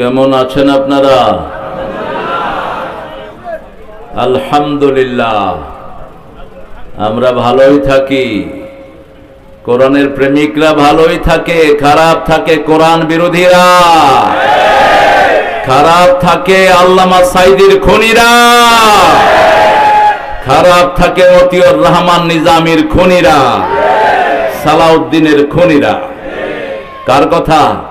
কেমন আছেন আপনারা? আলহামদুলিল্লাহ। আমরা ভালোই থাকি। কোরআনের প্রেমিকরা ভালোই থাকে, খারাপ থাকে কোরআন বিরোধীরা। খারাপ থাকে আল্লামা সাইদির খনিরা। খারাপ থাকে মতিউর রহমান নিজামির খনিরা, সালাউদ্দিনের খনিরা। কার কথা?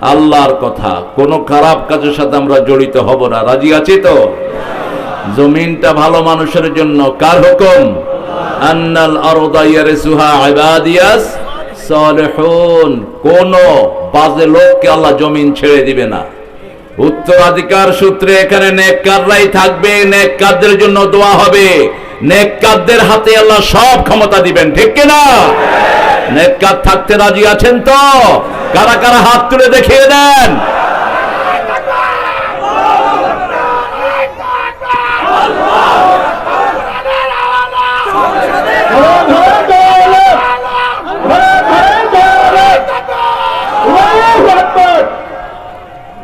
আল্লাহর কথা। কোন খারাপ কাজের সাথে আমরা জড়িত হব না। রাজি আছি তো? জমিনটা ভালো মানুষের জন্য। কার হুকুম? আন্নাল আরদা ইয়ারসুহা ইবাদিয়াস সালিহুন। কোন বাজে লোককে আল্লাহ জমিন ছেড়ে দিবে না। উত্তরাধিকার সূত্রে এখানে নেককাররাই থাকবে। নেককারদের জন্য দোয়া হবে। নেককারদের হাতে আল্লাহ সব ক্ষমতা দিবেন। ঠিক কিনা? নেককার থাকতে রাজি আছেন তো? কারা কারা হাত তুলে দেখিয়ে দেন?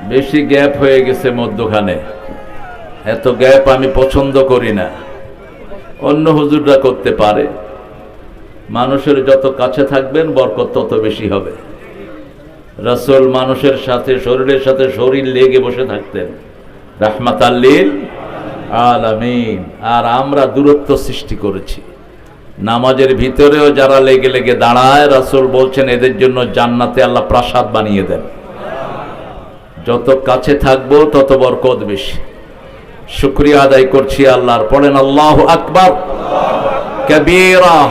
বেশি গ্যাপ হয়ে গেছে মধ্যখানে। এত গ্যাপ আমি পছন্দ করি না। অন্য হুজুররা করতে পারে। মানুষের যত কাছে থাকবেন, বরকত তত বেশি হবে। রাসূল মানুষের সাথে, শরীরের সাথে, শরীর লেগে বসে থাকতেন। রাহমাত আল্লিল আলামিন। আর আমরা দূরত্ব সৃষ্টি করেছি। নামাজের ভিতরেও যারা লেগে লেগে দাঁড়ায়, রাসূল বলছেন, এদের জন্য জান্নাতে আল্লাহ প্রাসাদ বানিয়ে দেন। যত কাছে থাকব, তত বরকত বেশি। শুক্রিয়া আদায় করছি আল্লাহর পড়েন আল্লাহ আকবার। কবীরা।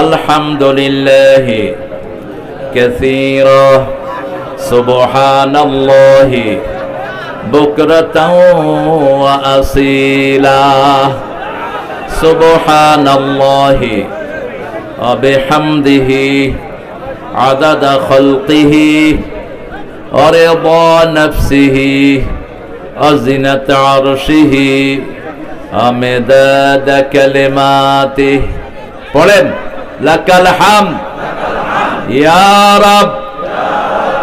আলহামদুলিল্লাহ كثيرا سبحان الله بكرة وأصيلا سبحان الله وبحمده عدد خلقه ورضا نفسه وزنة عرشه ومداد كلماته পড়েন লাকাল হাম ইয়া রব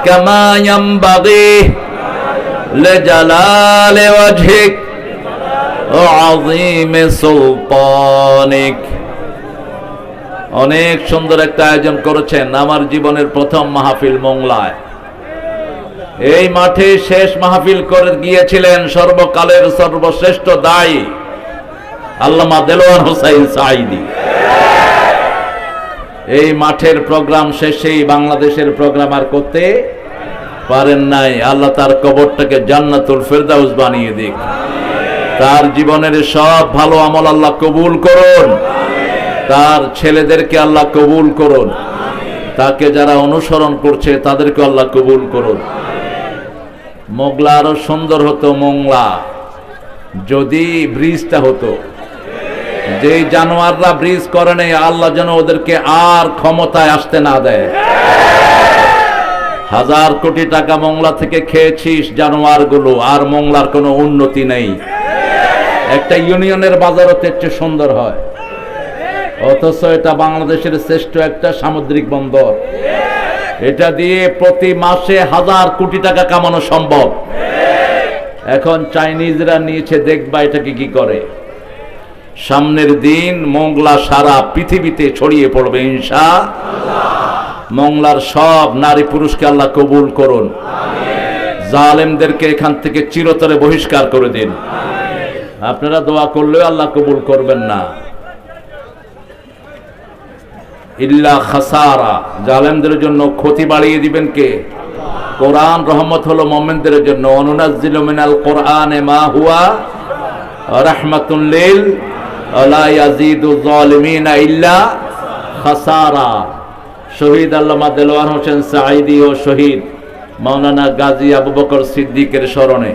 কামা ينبغي لجلال وجهك وعظيم سلطانك অনেক সুন্দর একটা আয়োজন করেছেন আমার জীবনের প্রথম মাহফিল মোংলায় এই মাঠে শেষ মাহফিল করে গিয়েছিলেন সর্বকালের সর্বশ্রেষ্ঠ দায়ী আল্লামা দেলোয়ার হোসাইন সাইদি এই মাঠের প্রোগ্রাম শেষেই বাংলাদেশের প্রোগ্রাম আর করতে পারেন নাই। আল্লাহ তার কবরটাকে জান্নাতুল ফেরদাউস বানিয়ে দিক। তার জীবনের সব ভালো আমল আল্লাহ কবুল করুন। তার ছেলেদেরকে আল্লাহ কবুল করুন। তাকে যারা অনুসরণ করছে, তাদেরকে আল্লাহ কবুল করুন। মোগলা আরও সুন্দর হতো মোংলা। যদি ব্রিজটা হতো যেই জানোয়াররা ব্রিজ করে নেই, আল্লাহ যেন ওদেরকে আর ক্ষমতায় আসতে না দেয়। হাজার কোটি টাকা মংলা থেকে খেয়েছিস জানোয়ারগুলো আর মংলার কোনো উন্নতি নেই। একটা ইউনিয়নের বাজারও তেচ্ছে সুন্দর হয়। অথচ এটা বাংলাদেশের শ্রেষ্ঠ একটা সামুদ্রিক বন্দর। এটা দিয়ে প্রতি মাসে হাজার কোটি টাকা কামানো সম্ভব। এখন চাইনিজরা নিয়েছে, দেখবা এটাকে কি করে। সামনের দিন মংলা সারা পৃথিবীতে ছড়িয়ে পড়বে ইনশা মংলার সব নারী পুরুষকে আল্লাহ কবুল করুন। জালেমদেরকে এখান থেকে চিরতরে বহিষ্কার করে দিন। আপনারা দোয়া করলেও আল্লাহ কবুল করবেন না। ইল্লা খাসারা জালেমদের জন্য ক্ষতি বাড়িয়ে দিবেন কে? কোরআন রহমত হলো মোমেনদের জন্য। অনুনাজিল মিনাল কোরআনে মা হুয়া রাহমাতুল ইল্লা খাসারা। শহীদ আল্লামা দেলোয়ার হোসেন সাঈদি ও শহীদ মাওলানা গাজী আবু বকর সিদ্দিকের স্মরণে।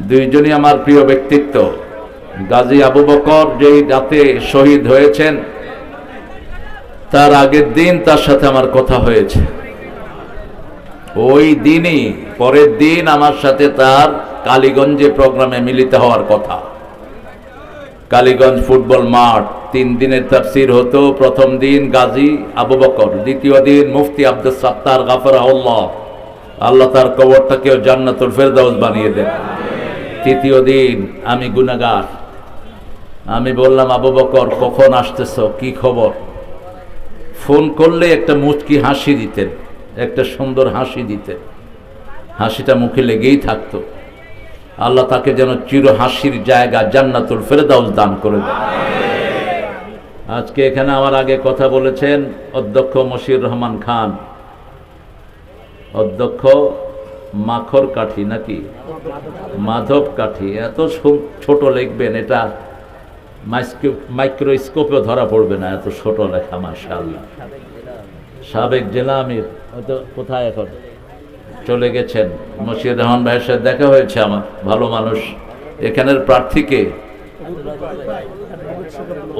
দুইজনই আমার প্রিয় ব্যক্তিত্ব। গাজী আবু বকর যেই রাতে শহীদ হয়েছেন, তার আগের দিন তার সাথে আমার কথা হয়েছে। ওই দিনই, পরের দিন আমার সাথে তার কালীগঞ্জে প্রোগ্রামে মিলিত হওয়ার কথা। কালীগঞ্জ ফুটবল মাঠ। তিন দিনের তাফসির হতো। প্রথম দিন গাজী আবু বকর, দ্বিতীয় দিন মুফতি আব্দুল সাত্তার গাফরাউল্লাহ আল্লাহ তার কবরটাকেও জান্নাতুল ফেরদাউস বানিয়ে দেন। তৃতীয় দিন আমি গুনাগার আমি বললাম, আবু বকর, কখন আসতেছ? কি খবর? ফোন করলে একটা মুচকি হাসি দিতেন, একটা সুন্দর হাসি দিতেন। হাসিটা মুখে লেগেই থাকতো। আল্লাহ তাকে যেন চির হাসির জায়গা জান্নাতুল ফেরদাউস দান করে দেন। আজকে এখানে আমার আগে কথা বলেছেন অধ্যক্ষ মশির রহমান খান। অধ্যক্ষ মাখর কাঠি নাকি? মাধব কাঠি। এত ছোট লিখবেন, এটা মাইক্রোস্কোপে ধরা পড়বে না, এত ছোট লেখা, মাশাআল্লাহ। সাবেক জেলা আমির কোথায় এখন? চলে গেছেন। মশির রহমান ভাইয়ের সাথে দেখা হয়েছে আমার। ভালো মানুষ। এখানের প্রার্থীকে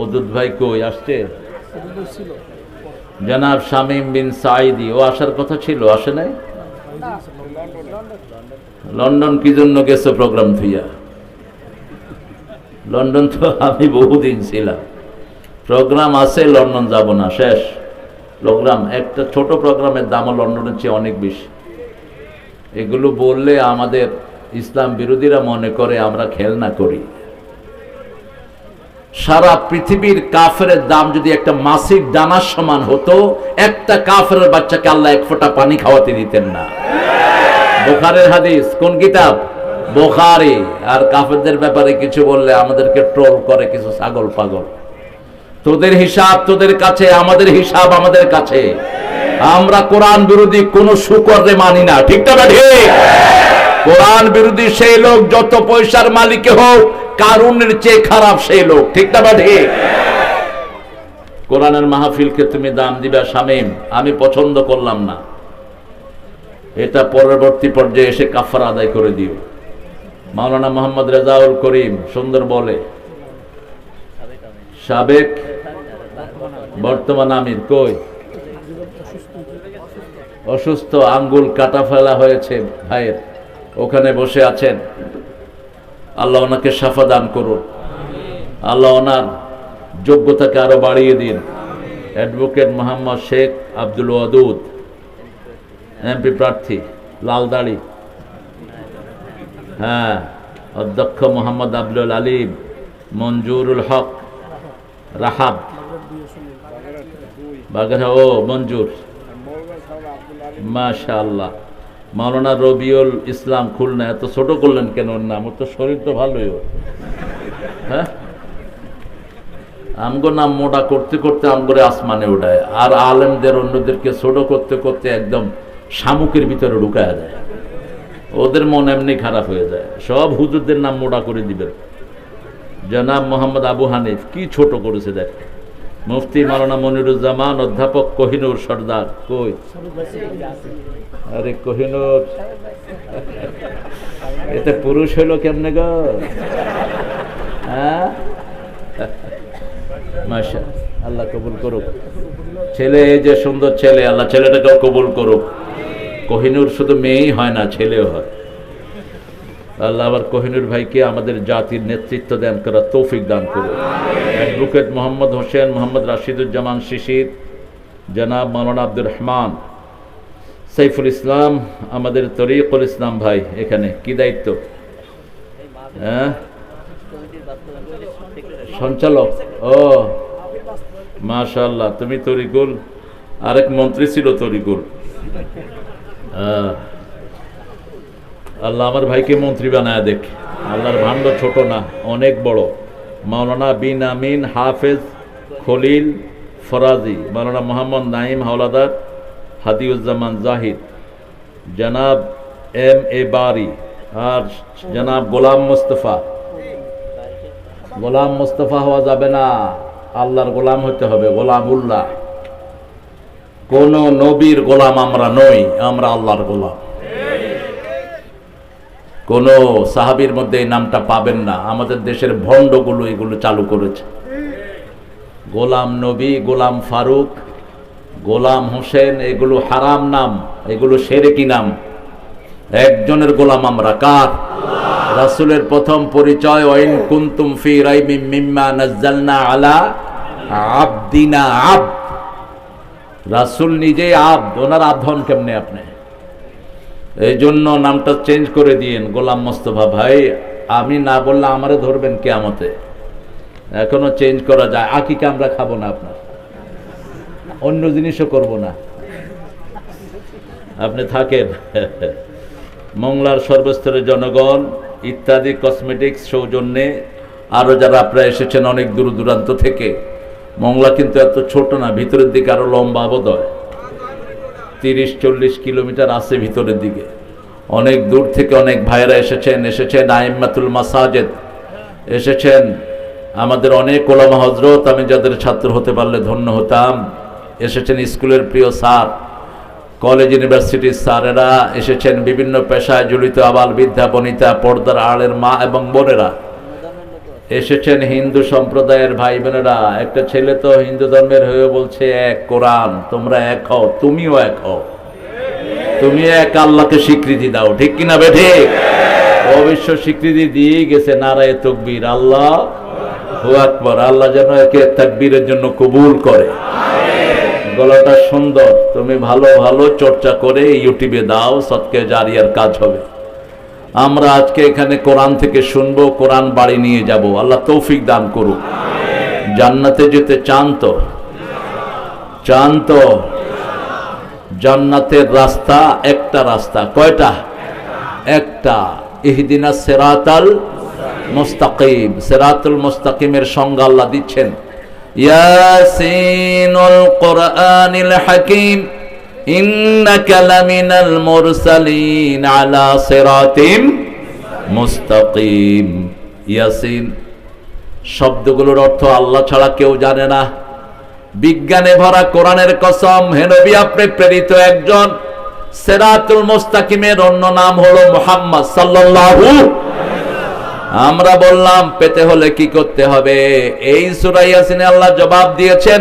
অদুত ভাই কই? আসছে? জনাব শামীম বিন সাইদি ও আসার কথা ছিল? আসে নাই? লন্ডন কি জন্য গেছে প্রোগ্রাম থুইয়া লন্ডন তো আমি বহুদিন ছিলাম। প্রোগ্রাম আছে, লন্ডন যাব না। শেষ। প্রোগ্রাম, একটা ছোট প্রোগ্রামের দামও লন্ডনের চেয়ে অনেক বেশি। এগুলো বললে আমাদের ইসলাম বিরোধীরা মনে করে আমরা খেলনা করি। সারা পৃথিবীর কাফের দাম যদি একটা মাসিক দানার সমান হতো, একটা কাফের বাচ্চাকে আল্লাহ এক ফোঁটা পানি খাওয়াতে দিতেন না। বোখারের হাদিস, কোন কিতাব? বোখারি। আর কাফেরদের ব্যাপারে কিছু বললে আমাদেরকে ট্রোল করে কিছু ছাগল পাগল। তোদের হিসাব তোদের কাছে, আমাদের হিসাব আমাদের কাছে। আমরা কোরআন বিরোধী কোন শুকরে মানি না। ঠিক না ঠিক কোরআন বিরোধী সেই লোক, যত পয়সার মালিক হোক, কারুনের চেয়ে খারাপ সেই লোক। ঠিক না ঠিক কোরআনের মাহফিলকে তুমি দাম দিবা শামীম, আমি পছন্দ করলাম না। এটা পরবর্তী পর্যায়ে এসে কাফার আদায় করে দিও। মাওলানা মোহাম্মদ রেজাউল করিম, সুন্দর বলে। সাবেক, বর্তমান আমির, কই? অসুস্থ আঙ্গুল কাটা ফেলা হয়েছে ভাইয়ের। ওখানে বসে আছেন। আল্লাহ ওনাকে সাফা দান করুন। আল্লাহ ওনার যোগ্যতাকে আরও বাড়িয়ে দিন। অ্যাডভোকেট মোহাম্মদ শেখ আব্দুল ওয়াদুদ, এমপি প্রার্থী লাল দাড়ি হ্যাঁ অধ্যক্ষ মোহাম্মদ আব্দুল আলিম, মঞ্জুরুল হক, রাহাব। বাগেরহা ও মঞ্জুর। মাশাআল্লাহ। মাওলানা রবিউল ইসলাম খুলনা, এত ছোট করলেন কেন ওর নাম? ওর তো শরীর তো ভালোই হ্যাঁ? আমগো নাম মোটা করতে করতে আমগরে আসমানে উঠায়। আর আলেমদের, অন্যদেরকে ছোট করতে করতে একদম শামুকের ভিতরে ঢুকায় দেয়। ওদের মন এমনি খারাপ হয়ে যায়। সব হুজুরদের নাম মোটা করে দিবেন। জনাব মোহাম্মদ আবু হানিফ, কি ছোট করেছে দেখ মুফতি মালানা মনিরুজ্জামান, অধ্যাপক কোহিনুর সর্দার। কই? আরে কোহিনুর। এতে পুরুষ হইল কেমনে গো? হ্যাঁ? মাশা আল্লাহ কবুল করুক। ছেলে, এই যে সুন্দর ছেলে, আল্লাহ ছেলেটাকেও কবুল করুক। কোহিনুর শুধু মেয়েই হয় না, ছেলেও হয়। আল্লাহ আবার কোহিনুর ভাইকে আমাদের জাতির নেতৃত্ব দান করার তৌফিক দান করুন অ্যাডভোকেট মোহাম্মদ হোসেন মোহাম্মদ রাশিদুজ্জামান শিশির জনাব মাওলানা আব্দুর রহমান সাইফুল ইসলাম আমাদের তরিকুল ইসলাম ভাই এখানে কি দায়িত্ব? হ্যাঁ? সঞ্চালক? ও মাশাল্লাহ তুমি তরিকুল আরেক মন্ত্রী ছিল তরিকুল। আহ, আল্লাহ আমার ভাইকে মন্ত্রী বানায় দেখ। আল্লাহর ভাণ্ড ছোট না, অনেক বড়। মাওলানা বিন আমিন হাফেজ খলিল ফরাজি, মাওলানা মোহাম্মদ নাইম হাওলাদার হাদিউজ্জামান জাহিদ, জনাব এম এ বারি আর জনাব গোলাম মুস্তফা। গোলাম মুস্তফা হওয়া যাবে না, আল্লাহর গোলাম হতে হবে গোলাম উল্লাহ কোন নবীর গোলাম আমরা নই, আমরা আল্লাহর গোলাম। কোন সাহাবীর মধ্যে এই নামটা পাবেন না। আমাদের দেশের ভণ্ডগুলো এগুলো চালু করেছে। গোলাম নবী, গোলাম ফারুক, গোলাম হোসেন, এগুলো হারাম নাম, এগুলো সেরেকি নাম। একজনের গোলাম আমরা কার? রাসুলের প্রথম পরিচয়, ওয়াইন কুনতুম ফি মিম্মা নাজ্জালনা আলা আবদিনা আবদ রাসূল নিজে আবদ ওনার আবধন কেমনে আপনি? এই জন্য নামটা চেঞ্জ করে দিয়েন, গোলাম মোস্তফা ভাই। আমি না বললে আমারে ধরবেন কেয়ামতে। এখনও চেঞ্জ করা যায়। আকিকে আমরা খাব না আপনার। অন্য জিনিসও করব না। আপনি থাকেন। মংলার সর্বস্তরের জনগণ, ইত্যাদি কসমেটিক্স সৌজন্যে আরও যারা আপনারা এসেছেন অনেক দূর দূরান্ত থেকে। মংলা কিন্তু এত ছোট না, ভিতরের দিকে আরও লম্বা বোধহয় তিরিশ, চল্লিশ কিলোমিটার আছে ভিতরের দিকে। অনেক দূর থেকে অনেক ভাইয়েরা এসেছেন এসেছেন আইম্মাতুল মাসাজেদ, এসেছেন আমাদের অনেক ওলামা হজরত আমি যাদের ছাত্র হতে পারলে ধন্য হতাম, এসেছেন স্কুলের প্রিয় স্যার, কলেজ ইউনিভার্সিটির স্যারেরা, এসেছেন বিভিন্ন পেশায় জড়িত আবাল বিদ্যা বনিতা, পর্দার আড়ের মা এবং বোনেরা। এসেছেন হিন্দু সম্প্রদায়ের ভাই বোনেরা একটা ছেলে তো হিন্দু ধর্মের হয়ে বলছে, এক কোরআন, তোমরা এক হও, তুমিও এক হও। তুমি এক আল্লাহকে স্বীকৃতি দাও। ঠিক কিনা বে ঠিক? অবশ্য স্বীকৃতি দিয়ে গেছে নারায় তকবীর। আল্লাহ আকবর। আল্লাহ যেন একে তাকবীরের জন্য কবুল করে। গলাটা সুন্দর। তুমি ভালো ভালো চর্চা করে ইউটিউবে দাও, সৎকে জারিয়ার কাজ হবে। আমরা আজকে এখানে কোরআন থেকে শুনব, কোরআন বাড়ি নিয়ে যাব। আল্লাহ তৌফিক দান করুক। জান্নাতে যেতে চান তো? চান তো? জান্নাতের রাস্তা একটা রাস্তা। কয়টা? একটা। ইহদিনা সেরাতাল মুস্তাকিম। সেরাতুল মুস্তাকিমের সংজ্ঞা আল্লাহ দিচ্ছেন। ইয়াসিনুল কোরআনিল হাকিম। ইন্নাকা লামিনাল মুরসালিন আলা সিরাতিম মুস্তাকিম। ইয়াসিন, শব্দগুলোর অর্থ আল্লাহ ছাড়া কেউ জানে না। বিজ্ঞানে ভরা কোরআনের কসম হেনবি আপনি প্রেরিত একজন সেরাতুল মুস্তাকিমের অন্য নাম হলো মোহাম্মদ সাল্লাল্লাহু আমরা বললাম, পেতে হলে কি করতে হবে? এই সূরা ইয়াসিনে আল্লাহ জবাব দিয়েছেন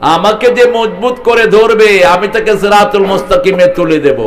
আমাকে যে মজবুত করে ধরবে আমি তাকে সেরাতুল মুস্তাকিমে তুলে দেব।